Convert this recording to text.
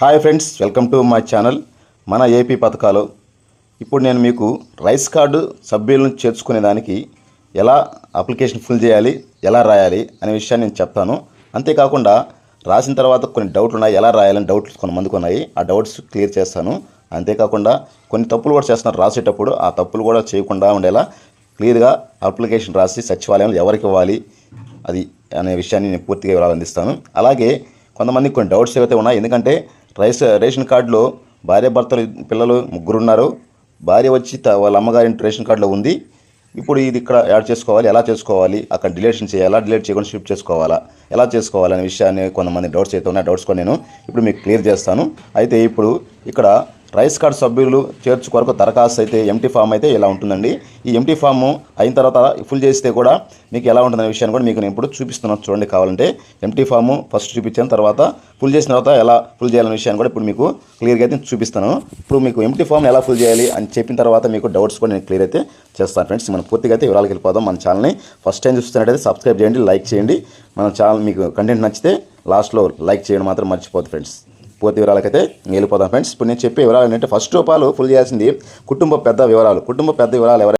Hi friends welcome to my channel మన AP పథకాలు. ఇప్పుడు నేను మీకు రైస్ కార్డు సభ్యులను చేర్చుకునే దానికి ఎలా అప్లికేషన్ ఫిల్ చేయాలి ఎలా రాయాలి అనే విషయాన్ని నేను చెప్తాను. అంతేకాకుండా రాసిన తర్వాత కొన్ని డౌట్లు ఉన్నాయి ఎలా రాయాలని డౌట్స్ కొంతమందికి ఉన్నాయి ఆ డౌట్స్ క్లియర్ చేస్తాను. అంతేకాకుండా కొన్ని తప్పులు కూడా చేస్తున్నారు రాసేటప్పుడు ఆ తప్పులు కూడా చేయకుండా ఉండేలా క్లియర్గా అప్లికేషన్ రాసి సచివాలయంలో ఎవరికి ఇవ్వాలి అది అనే విషయాన్ని నేను పూర్తిగా వివరాలు అందిస్తాను. అలాగే కొంతమందికి కొన్ని డౌట్స్ ఏవైతే ఉన్నాయి ఎందుకంటే రైస్ రేషన్ కార్డులో భార్య భర్తలు పిల్లలు ముగ్గురు ఉన్నారు భార్య వచ్చి వాళ్ళ అమ్మగారి రేషన్ కార్డులో ఉంది. ఇప్పుడు ఇది ఇక్కడ యాడ్ చేసుకోవాలి. ఎలా చేసుకోవాలి? అక్కడ డిలేషన్ చేయాలా? డిలేట్ చేయకుండా షిఫ్ట్ చేసుకోవాలా? ఎలా చేసుకోవాలనే విషయాన్ని కొంతమంది డౌట్స్ అయితే ఉన్నాయి. డౌట్స్ కూడా నేను ఇప్పుడు మీకు క్లియర్ చేస్తాను. అయితే ఇప్పుడు ఇక్కడ రైస్ కార్డ్ సభ్యులు చేర్చు కొరకు దరఖాస్తు అయితే ఎంటీ ఫామ్ అయితే ఇలా ఉంటుందండి. ఈ ఎంటీ ఫామ్ అయిన తర్వాత ఫుల్ చేస్తే కూడా మీకు ఎలా ఉంటుందనే విషయాన్ని కూడా మీకు నేను ఇప్పుడు చూపిస్తున్నాను. చూడండి కావాలంటే ఎంటీ ఫామ్ ఫస్ట్ చూపించిన తర్వాత ఫుల్ చేసిన తర్వాత ఎలా ఫుల్ చేయాలనే విషయాన్ని కూడా ఇప్పుడు మీకు క్లియర్గా అయితే చూపిస్తాను. ఇప్పుడు మీకు ఎంటీ ఫామ్ ఎలా ఫుల్ చేయాలి అని చెప్పిన తర్వాత మీకు డౌట్స్ కూడా నేను క్లియర్ అయితే చేస్తాను ఫ్రెండ్స్. మనం పూర్తిగా అయితే వివరాలకు వెళ్ళిపోదాం. మన ఛానల్ని ఫస్ట్ టైం చూస్తున్నట్టయితే సబ్స్క్రైబ్ చేయండి లైక్ చేయండి. మన ఛానల్ మీకు కంటెంట్ నచ్చితే లాస్ట్లో లైక్ చేయడం మాత్రం మర్చిపోద్దు ఫ్రెండ్స్. పూర్తి వివరాలకైతే వెళ్ళిపోదాం ఫ్రెండ్స్ ఇప్పుడు నేను చెప్పే వివరాలు ఏంటంటే ఫస్ట్ రూపాయలు ఫుల్ చేయాల్సింది కుటుంబ పెద్ద వివరాలు. కుటుంబ పెద్ద వివరాలు ఎవరు